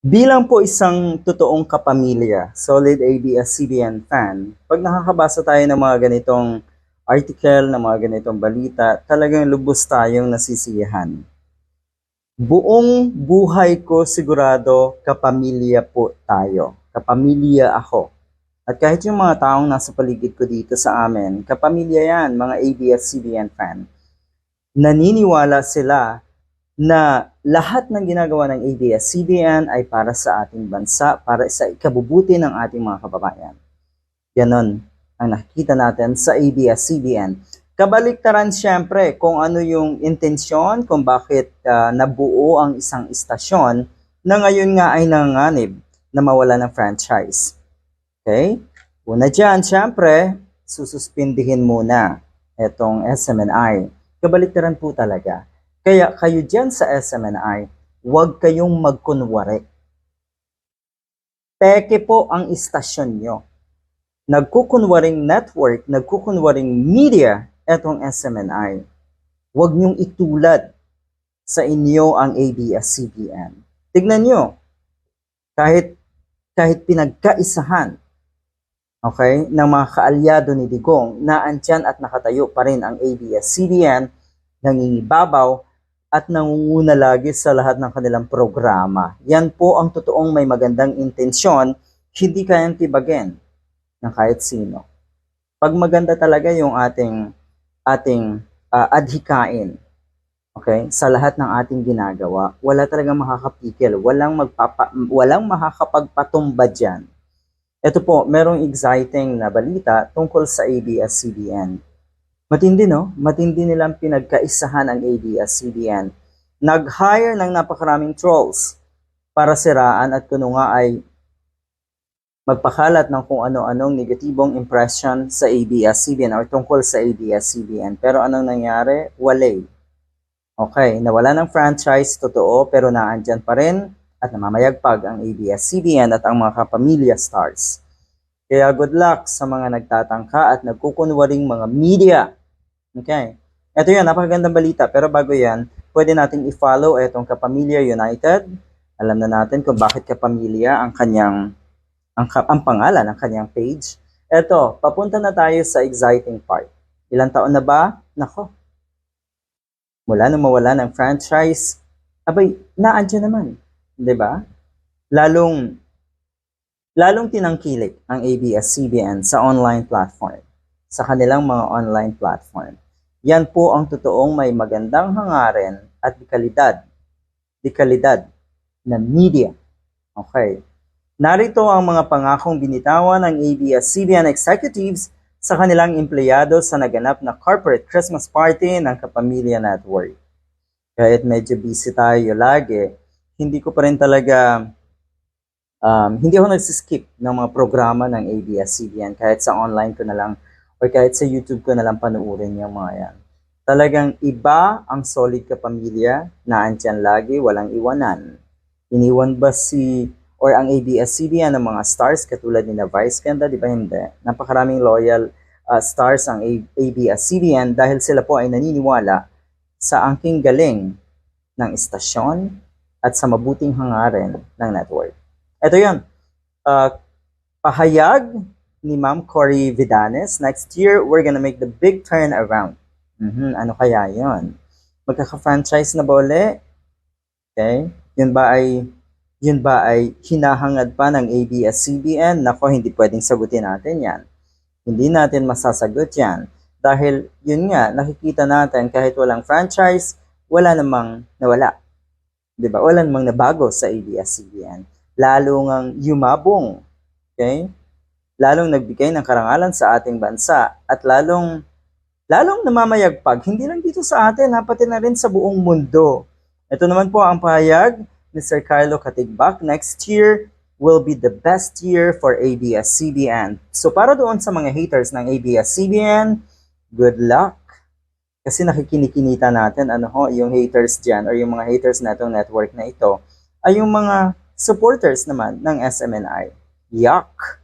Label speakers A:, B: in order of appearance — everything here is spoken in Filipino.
A: Bilang po isang totoong kapamilya, solid ABS-CBN fan, pag nakakabasa tayo ng mga ganitong article, ng mga ganitong balita, talagang lubos tayong nasisiyahan. Buong buhay ko sigurado kapamilya po tayo. Kapamilya ako. At kahit yung mga taong nasa paligid ko dito sa amin, kapamilya yan, mga ABS-CBN fan. Naniniwala sila na lahat ng ginagawa ng ABS-CBN ay para sa ating bansa, para sa ikabubuti ng ating mga kababayan. Ganon ang nakikita natin sa ABS-CBN. Kabaliktaran siyempre kung ano yung intensyon, kung bakit ah, nabuo ang isang istasyon na ngayon nga ay nanganganib na mawala ng franchise. Okay? Una dyan, siyempre, sususpindihin muna itong SMNI. Kabaliktaran po talaga. Kaya kayo dyan sa SMNI, huwag kayong magkunwari. Peke po ang istasyon nyo. Nagkukunwaring network, nagkukunwaring media, etong SMNI. Huwag nyong itulad sa inyo ang ABS-CBN. Tignan nyo, kahit, kahit pinagkaisahan okay, ng mga kaalyado ni Digong na andyan at nakatayo pa rin ang ABS-CBN, nangingibabaw at nangunguna lagi sa lahat ng kanilang programa. Yan po ang totoong may magandang intensyon, hindi kayang tibagin ng kahit sino. Pag maganda talaga yung ating ating ah, adhikain, okay, sa lahat ng ating ginagawa, wala talagang makakapikil, walang magpapa, walang makakapagpatumba diyan. Ito po, merong exciting na balita tungkol sa ABS-CBN. Matindi no? Matindi nilang pinagkaisahan ang ABS-CBN. Nag-hire ng napakaraming trolls para siraan at kuno nga ay magpakalat ng kung ano-anong negatibong impression sa ABS-CBN or tungkol sa ABS-CBN. Pero anong nangyari? Walay. Okay, nawala ng franchise, totoo, pero naandyan pa rin at namamayagpag ang ABS-CBN at ang mga kapamilya stars. Kaya good luck sa mga nagtatangka at nagkukunwaring mga media. Okay. Ito yan, napakagandang balita. Pero bago yan, pwede nating i-follow itong Kapamilya United. Alam na natin kung bakit Kapamilya ang kanyang ang, ang pangalan ng kanyang page. Eto, papunta na tayo sa exciting part. Ilang taon na ba? Nako. Mula nung mawala ng franchise, abay, naandyan naman. ba? Lalong lalong tinangkilik ang ABS-CBN sa online platform, sa kanilang mga online platform. Yan po ang totoong may magandang hangarin at dekalidad, dekalidad na media. Okay. Narito ang mga pangakong binitawan ng ABS-CBN executives sa kanilang empleyado sa naganap na corporate Christmas party ng Kapamilya Network. Kahit medyo busy tayo lagi, hindi ko pa rin talaga, um, hindi ako nagsiskip ng mga programa ng ABS-CBN kahit sa online ko na lang or kahit sa YouTube ko na lang panuorin yung mga yan. Talagang iba ang solid kapamilya na andyan lagi, walang iwanan. Iniwan ba si or ang ABS-CBN ng mga stars katulad ni na Vice Ganda, di ba hindi? Napakaraming loyal uh, stars ang ABS-CBN dahil sila po ay naniniwala sa angking galing ng istasyon at sa mabuting hangarin ng network. Ito yun. Uh, pahayag ni Ma'am Cory Vidanes, next year, we're gonna make the big turnaround. Mhm, Ano kaya yon? Magkaka-franchise na ba uli? Okay? Yun ba ay yun ba ay hinahangad pa ng ABS-CBN? Nako, hindi pwedeng sagutin natin yan. Hindi natin masasagot yan. Dahil, yun nga, nakikita natin kahit walang franchise, wala namang nawala. 'di ba? Wala namang nabago sa ABS-CBN. Lalo ngang yumabong, okay? Lalong nagbigay ng karangalan sa ating bansa at lalong lalong namamayagpag hindi lang dito sa atin, ha, pati na rin sa buong mundo. Ito naman po ang pahayag ni Sir Carlo Katigbak. Next year will be the best year for ABS-CBN. So para doon sa mga haters ng ABS-CBN, good luck kasi nakikinikinita natin ano ho, yung haters dyan or yung mga haters na itong network na ito ay yung mga supporters naman ng SMNI. Yuck!